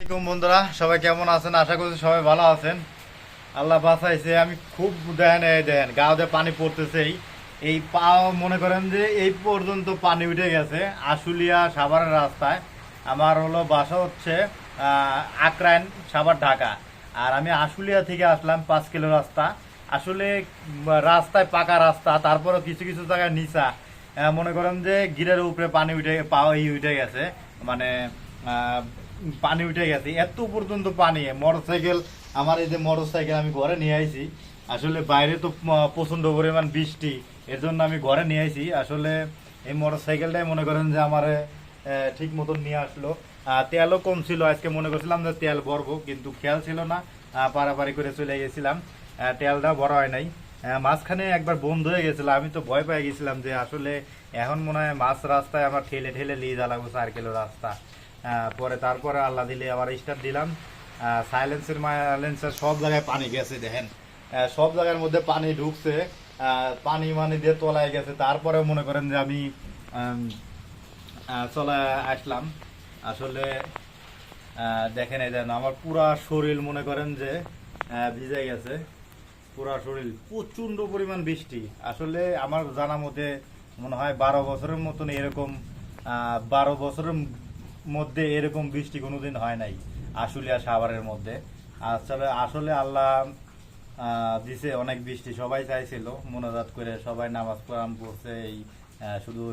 আসসালামাইকুম বন্ধুরা, সবাই কেমন আছেন? আশা করছি সবাই ভালো আছেন। আল্লাহ বাঁচাইছে, আমি খুব দেন এই দেন গাওতে পানি পড়তেছেই এই পাও, মনে করেন যে এই পর্যন্ত পানি উঠে গেছে, আশুলিয়া সাভারের রাস্তায়। আমার হলো বাসা হচ্ছে আকরাইন সাভার ঢাকা। আর আমি আশুলিয়া থেকে আসলাম পাঁচ কিলো রাস্তা। আসলে রাস্তায় পাকা রাস্তা, তারপরও কিছু কিছু জায়গায় নিচা। মনে করেন যে গিরের উপরে পানি উঠে ই উঠে গেছে। মানে পানি উঠে গেছে। এত পর্যন্ত পানি। মোটরসাইকেল আমার এই যে মোটরসাইকেল আমি ঘরে নিয়ে আইছি আসলে বাইরে তো প্রচণ্ড পরিমাণ বৃষ্টি এর জন্য আমি ঘরে নিয়ে আইছি। আসলে এই মোটরসাইকেলটাই মনে করেন যে আমার ঠিক মতন নিয়ে আসলো। তেলও কম ছিল আজকে মনে করছিলাম যে তেল ভরবো কিন্তু খেয়াল ছিল না। আহ, পারাপারি করে চলে গেছিলাম। তেলটা ভরা হয় নাই। মাঝখানে একবার বন্ধ হয়ে গেছিল আমি তো ভয় পেয়ে গেছিলাম যে আসলে এখন মনে হয় মাছ রাস্তায় আমার ঠেলে ঠেলে নিয়ে যা লাগবো চার কিলো রাস্তা। পরে তারপরে আল্লাহ দিলে আবার স্টার্ট দিলাম। সাইলেন্সের মাইলেন্সের সব জায়গায় পানি গেছে, দেখেন। সব জায়গার মধ্যে পানি ঢুকছে। পানি মানে দিয়ে তলায় গেছে। তারপরে মনে করেন যে আমি চলে আসলাম। আসলে দেখেন এই দেন আমার পুরা শরীর মনে করেন যে ভিজে গেছে। পুরা শরীর, প্রচণ্ড পরিমাণ বৃষ্টি। আসলে আমার জানা মতে মনে হয় বারো বছরের মতন এরকম বারো বছরের মধ্যে এরকম বৃষ্টি কোনোদিন হয় নাই, আশুলিয়া সাভারের মধ্যে। আসলে আসলে আল্লাহ দিছে অনেক বৃষ্টি, সবাই চাইছিল মনোজাত করে সবাই নামাজ কোরআন পড়ছে, এই শুধু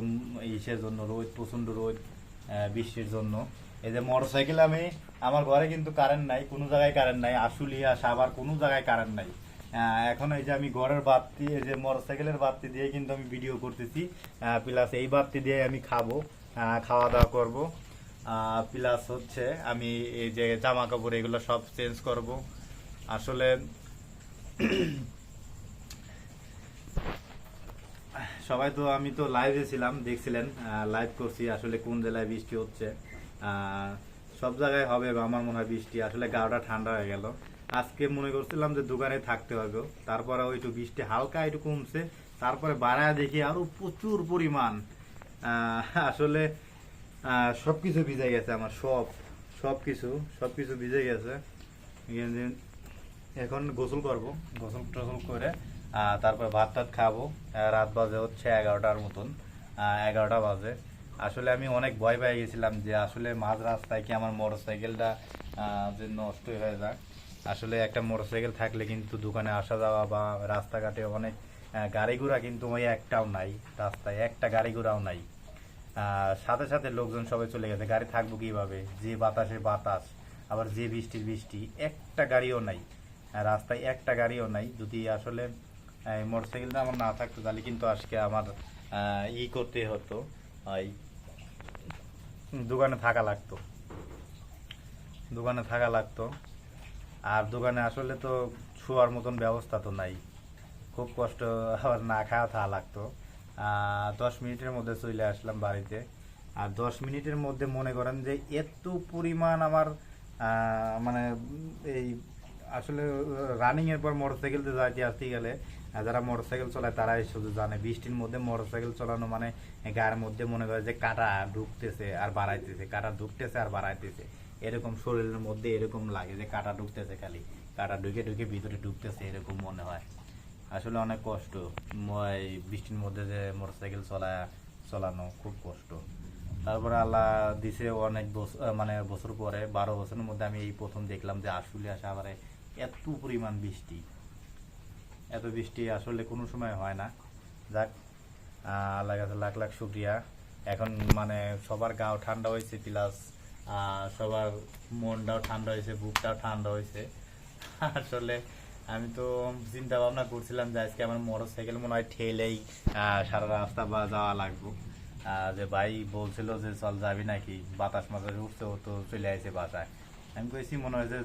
ইসের জন্য রোদ প্রচণ্ড রোদ বৃষ্টির জন্য। এই যে মোটর সাইকেল আমি, আমার ঘরে কিন্তু কারেন্ট নাই, কোনো জায়গায় কারেন্ট নাই, আশুলিয়া, সাভার কোনো জায়গায় কারেন্ট নাই। এখন এই যে আমি ঘরের বাতি, এই যে মোটর সাইকেলের বাতি দিয়ে কিন্তু আমি ভিডিও করতেছি প্লাস এই বাতি দিয়ে আমি খাব খাওয়া দাওয়া করব। প্লাস হচ্ছে আমি এই যে জামা কাপড় এগুলো সব চেঞ্জ করব। আসলে সবাই তো আমি তো লাইভে ছিলাম, দেখছিলেন লাইভ করছি আসলে কোন জেলায় বৃষ্টি হচ্ছে। সব জায়গায় হবে আমার মনে হয় বৃষ্টি, আসলে গাওটা ঠান্ডা হয়ে গেল। আজকে মনে করছিলাম যে দোকানে থাকতে হবে, তারপরে ওই একটু বৃষ্টি হালকা একটু কমছে, তারপরে বাড়ায় দেখি আরও প্রচুর পরিমাণ। আসলে আহ, সবকিছু ভিজে গেছে আমার সব সব কিছু সব কিছু ভিজে গেছে এখন গোসল করব গোসল টোসল করে তারপর ভাত টাত খাব। রাত বাজে হচ্ছে এগারোটার মতন এগারোটা বাজে। আসলে আমি অনেক ভয় পেয়ে গেছিলাম যে আসলে মাঝ রাস্তায় কি আমার মোটর সাইকেলটা যে নষ্ট হয়ে যায় আসলে একটা মোটর সাইকেল থাকলে কিন্তু দোকানে আসা যাওয়া বা রাস্তাঘাটে অনেক গাড়ি ঘোড়া কিন্তু ওই একটাও নাই রাস্তায় একটা গাড়ি ঘোড়াও নাই। সাথে সাথে লোকজন সবাই চলে গেছে। গাড়ি থাকব কীভাবে? যে বাতাসে বাতাস, আবার যে বৃষ্টির বৃষ্টি, একটা গাড়িও নাই। রাস্তায় একটা গাড়িও নাই। যদি আসলে মোটর সাইকেলটা আমার না থাকতো, তাহলে কিন্তু আজকে আমার ই করতে হতো এই দোকানে থাকা লাগতো। দোকানে থাকা লাগতো। আর দোকানে আসলে তো শোয়ার মতন ব্যবস্থা তো নাই। খুব কষ্ট আবার না খাওয়া থাকা লাগতো। দশ মিনিটের মধ্যে চলে আসলাম বাড়িতে। আর দশ মিনিটের মধ্যে মনে করেন যে এত পরিমাণ আমার মানে এই আসলে রানিং এর পর মোটরসাইকেল যাইতে আসতে গেলে যারা মোটরসাইকেল চলায় তারাই শুধু জানে, বৃষ্টির মধ্যে মোটরসাইকেল চালানো মানে গায়ের মধ্যে মনে করে যে কাটা ঢুকতেছে আর বাড়াইতেছে, কাটা ঢুকতেছে আর বাড়াইতেছে। এরকম শরীরের মধ্যে এরকম লাগে যে কাটা ঢুকতেছে খালি, কাটা ঢুকে ঢুকে ভিতরে ঢুকতেছে এরকম মনে হয়। আসলে অনেক কষ্ট। এই বৃষ্টির মধ্যে যে মোটরসাইকেল চলা চলানো খুব কষ্ট। তারপরে আল্লাহ দিছে অনেক বছর মানে বছর পরে, বারো বছরের মধ্যে আমি এই প্রথম দেখলাম যে আসলে আসা আবার এত পরিমাণ বৃষ্টি। এত বৃষ্টি আসলে কোনো সময় হয় না। যাক আল্লাহ কাছে লাখ লাখ শুক্রিয়া। এখন মানে সবার গাও ঠান্ডা হয়েছে প্লাস সবার মনটাও ঠান্ডা হয়েছে, বুকটাও ঠান্ডা হয়েছে। আসলে আমি তো চিন্তা ভাবনা করছিলাম যে আজকে আমার মোটর সাইকেল মনে হয় ঠেলেই সারা রাস্তা বা যাওয়া লাগবো। যে ভাই বলছিল যে চল যাবি নাকি? বাতাস মাতাস উঠছে, ও তো চলে আসে বাসায়। আমি কইছি, মনে হয় যে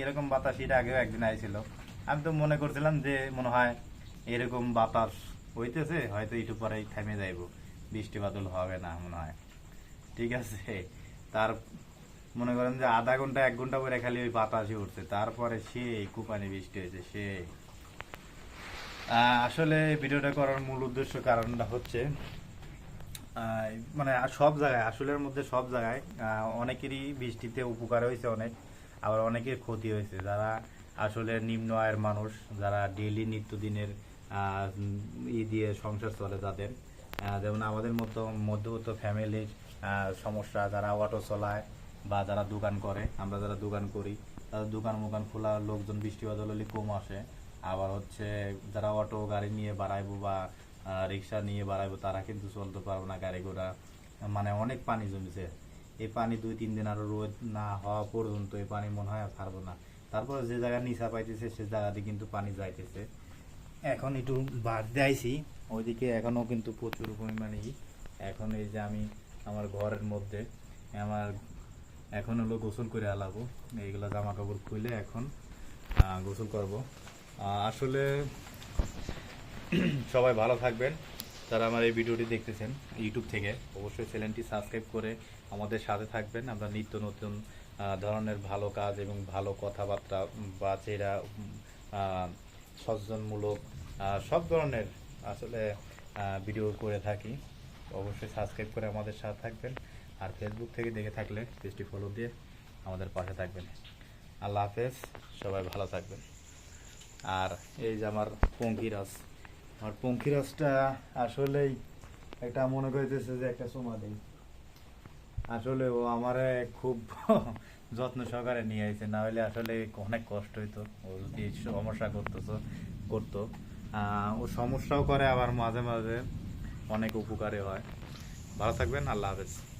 এরকম বাতাস এটা আগেও একদিন আইছিল। আমি তো মনে করছিলাম যে মনে হয় এরকম বাতাস হইতেছে, হয়তো একটু পরেই থেমে যাইব। বৃষ্টি বাদল হবে না, মনে হয়। ঠিক আছে। তার মনে করেন যে আধা ঘণ্টা, এক ঘণ্টা পরে খালি ওই বাতাসে উঠছে। তারপরে সে কুপানি বৃষ্টি হয়েছে সে আসলে ভিডিওটা করার মূল উদ্দেশ্য কারণটা হচ্ছে মানে সব জায়গায়, আসলের মধ্যে সব জায়গায় অনেকেরই বৃষ্টিতে উপকার হয়েছে অনেক, আবার অনেকের ক্ষতি হয়েছে। যারা আসলে নিম্ন আয়ের মানুষ, যারা ডেইলি নিত্যদিনের ই দিয়ে সংসার চলে তাদের যেমন আমাদের মতো মধ্যবিত্ত ফ্যামিলির সমস্যা, যারা অটো চলায় বা যারা দোকান করে, আমরা যারা দোকান করি, তাদের দোকান মোকান খোলা, লোকজন বৃষ্টি বাদল হলে কম আসে। আবার হচ্ছে যারা অটো গাড়ি নিয়ে বাড়াইবো বা রিক্সা নিয়ে বাড়াইবো, তারা কিন্তু চলতে পারব না গাড়ি ঘোড়া। মানে অনেক পানি জমেছে। এই পানি দুই, তিন দিন আরও রোদ না হওয়া পর্যন্ত এই পানি মনে হয় পারব না। তারপরে যে জায়গা নিচা পাইতেছে, সে জায়গাতে কিন্তু পানি যাইতেছে। এখন একটু বাড়তে আইছি ওইদিকে এখনও কিন্তু প্রচুর পরিমাণে এখন এই যে আমি আমার ঘরের মধ্যে, আমার এখন হলো গোসল করে আলাবো। এইগুলো জামা কাপড় খুলে এখন গোসল করব। আসলে সবাই ভালো থাকবেন। যারা আমার এই ভিডিওটি দেখতেছেন ইউটিউব থেকে, অবশ্যই চ্যানেলটি সাবস্ক্রাইব করে আমাদের সাথে থাকবেন। আমরা নিত্য নতুন ধরনের ভালো কাজ এবং ভালো কথাবার্তা বা চেরা সচেতনমূলক সব ধরনের আসলে ভিডিও করে থাকি। অবশ্যই সাবস্ক্রাইব করে আমাদের সাথে থাকবেন। আর ফেসবুক থেকে দেখে থাকলে পেজটি ফলো দিয়ে আমাদের পাশে থাকবেন। আল্লাহ হাফেজ, সবাই ভালো থাকবেন। আর এই যে আমার পঙ্কিরাজ, আমার পঙ্কিরাজটা আসলেই একটা মনে করতেছে যে একটা সোমা দেই। আসলে ও আমারে খুব যত্ন সহকারে নিয়ে আইছে, না হলে আসলে অনেক কষ্ট হইতো। ও যদি সমস্যা করতেছ, করতো। ও সমস্যাও করে, আবার মাঝে মাঝে অনেক উপকারে হয়। ভালো থাকবেন, আল্লাহ হাফেজ।